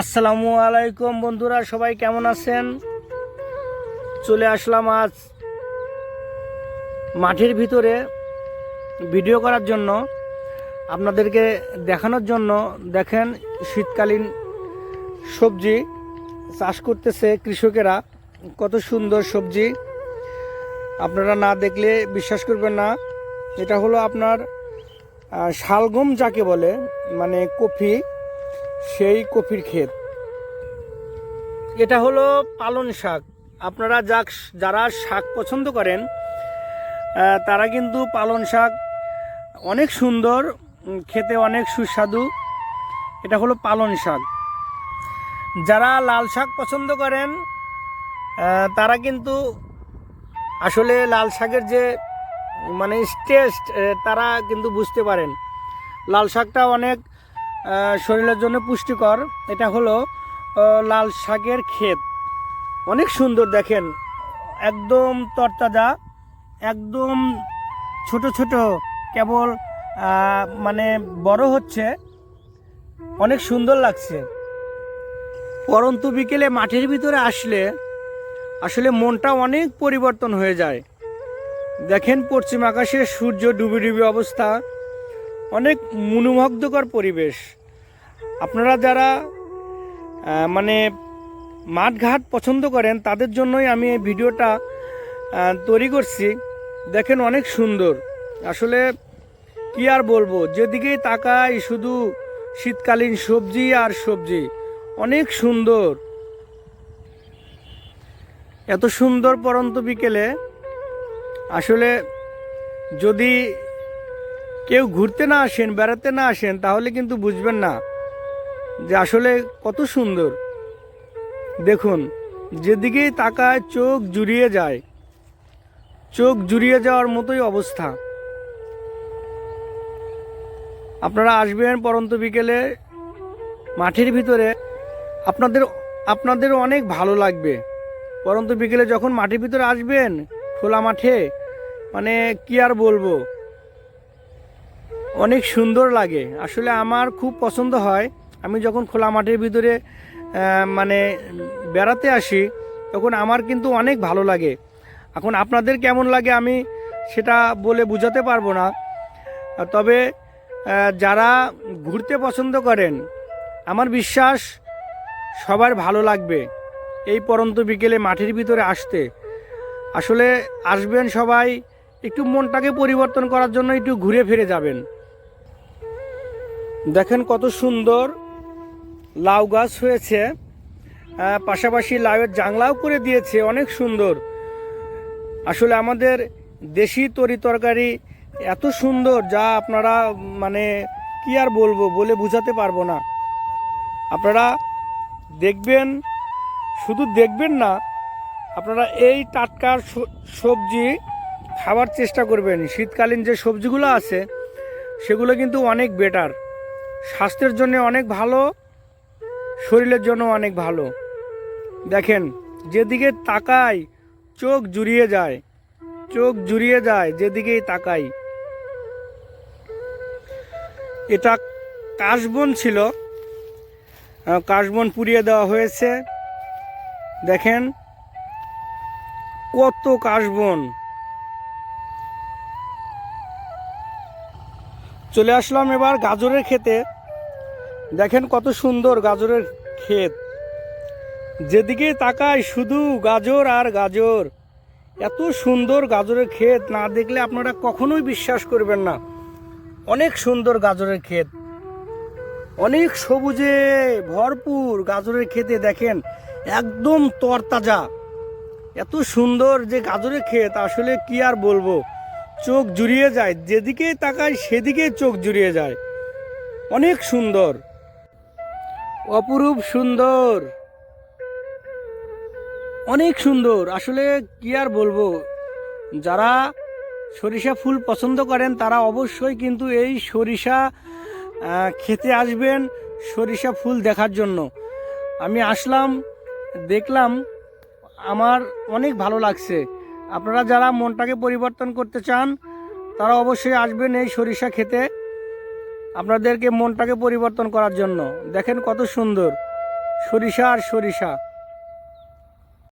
আসসালামু আলাইকুম বন্ধুরা, সবাই কেমন আছেন? চলে আসলাম আজ মাঠের ভিতরে ভিডিও করার জন্য, আপনাদেরকে দেখানোর জন্য। দেখেন, শীতকালীন সবজি চাষ করতেছে কৃষকেরা, কত সুন্দর সবজি। আপনারা না দেখলে বিশ্বাস করবেন না, এটা হলো আপনার শালগম যাকে বলে মানে কফি সেই কফির ক্ষেত। এটা হলো পালন শাক। আপনারা যাক, যারা শাক পছন্দ করেন তারা কিন্তু পালন শাক অনেক সুন্দর খেতে অনেক সুস্বাদু। এটা হলো পালন শাক। যারা লাল শাক পছন্দ করেন তারা কিন্তু আসলে লাল শাকের যে মানে টেস্ট তারা কিন্তু বুঝতে পারেন। লাল শাকটা অনেক শরীরের জন্য পুষ্টিকর। এটা হলো লাল শাকের ক্ষেত। অনেক সুন্দর দেখেন। একদম তরতাজা, একদম ছোট ছোট, কেবল মানে বড় হচ্ছে। অনেক সুন্দর লাগছে। পরন্তু বিকেলে মাঠের ভিতরে আসলে আসলে মনটা অনেক পরিবর্তন হয়ে যায়। দেখেন পশ্চিম আকাশে সূর্য ডুবি ডুবি অবস্থা। অনেক মনোমুগ্ধকর পরিবেশ। আপনারা যারা মানে মাঠঘাট পছন্দ করেন, তাদের জন্যই আমি এই ভিডিওটা তৈরি করছি। দেখেন অনেক সুন্দর। আসলে কি আর বলব, যেদিকেই তাকাই শুধু শীতকালীন সবজি আর সবজি, অনেক সুন্দর। এত সুন্দর পরন্ত বিকেলে, আসলে যদি কেউ ঘুরতে না আসেন, বেড়াতে না আসেন, তাহলে কিন্তু বুঝবেন না যে আসলে কত সুন্দর। দেখুন যেদিকেই তাকায় চোখ জুড়িয়ে যায়, চোখ জুড়িয়ে যাওয়ার মতোই অবস্থা। আপনারা আসবেন পরন্ত বিকেলে, মাঠের ভিতরে, আপনাদের আপনাদের অনেক ভালো লাগবে। পরন্ত বিকেলে যখন মাঠের ভিতরে আসবেন, খোলা মাঠে মানে কি আর বলব? অনেক সুন্দর লাগে। আসলে আমার খুব পছন্দ হয়। আমি যখন খোলা মাঠের ভিতরে মানে বেড়াতে আসি, তখন আমার কিন্তু অনেক ভালো লাগে। এখন আপনাদের কেমন লাগে আমি সেটা বলে বোঝাতে পারব না। তবে যারা ঘুরতে পছন্দ করেন, আমার বিশ্বাস সবার ভালো লাগবে এই পরন্ত বিকেলে মাঠের ভিতরে আসতে। আসলে আসবেন সবাই, একটু মনটাকে পরিবর্তন করার জন্য একটু ঘুরে ফিরে যাবেন। দেখেন কত সুন্দর লাউ গাছ হয়েছে। পাশাপাশি লাউয়ের জাংলাও করে দিয়েছে, অনেক সুন্দর। আসলে আমাদের দেশি তরি তরকারি এত সুন্দর যা আপনারা মানে কি আর বলব, বলে বোঝাতে পারব না। আপনারা দেখবেন, শুধু দেখবেন না, আপনারা এই টাটকা স- সবজি খাবার চেষ্টা করবেন। শীতকালীন যে সবজিগুলো আছে, সেগুলো কিন্তু অনেক বেটার স্বাস্থ্যের জন্য অনেক ভালো, শরীরের জন্য অনেক ভালো। দেখেন, যেদিকে তাকাই, চোখ জুড়িয়ে যায়, চোখ জুড়িয়ে যায়, যেদিকেই তাকাই। এটা কাশবন ছিল কাশবন পুড়িয়ে দেওয়া হয়েছে। দেখেন, কত কাশবন। চলে আসলাম এবার গাজরের ক্ষেতে। দেখেন কত সুন্দর গাজরের ক্ষেত। যেদিকে তাকায় শুধু গাজর আর গাজর। এত সুন্দর গাজরের ক্ষেত, না দেখলে আপনারা কখনোই বিশ্বাস করবেন না। অনেক সুন্দর গাজরের ক্ষেত। অনেক সবুজে ভরপুর গাজরের ক্ষেতে দেখেন, একদম তরতাজা। এত সুন্দর যে গাজরের ক্ষেত, আসলে কি আর বলব? চোখ জুড়িয়ে যায়, যেদিকে তাকায় সেদিকে চোখ জুড়িয়ে যায়। অনেক সুন্দর। অপরূপ সুন্দর। অনেক সুন্দর। আসলে কি আর বলব? যারা সরিষা ফুল পছন্দ করেন, তারা অবশ্যই কিন্তু এই সরিষা খেতে আসবেন সরিষা ফুল দেখার জন্য। আমি আসলাম, দেখলাম, আমার অনেক ভালো লাগছে। আপনারা যারা মনটাকে পরিবর্তন করতে চান, তারা অবশ্যই আসবেন এই সরিষা খেতে। আপনাদেরকে মনটাকে পরিবর্তন করার জন্য। দেখেন কত সুন্দর। সরিষা আর সরিষা।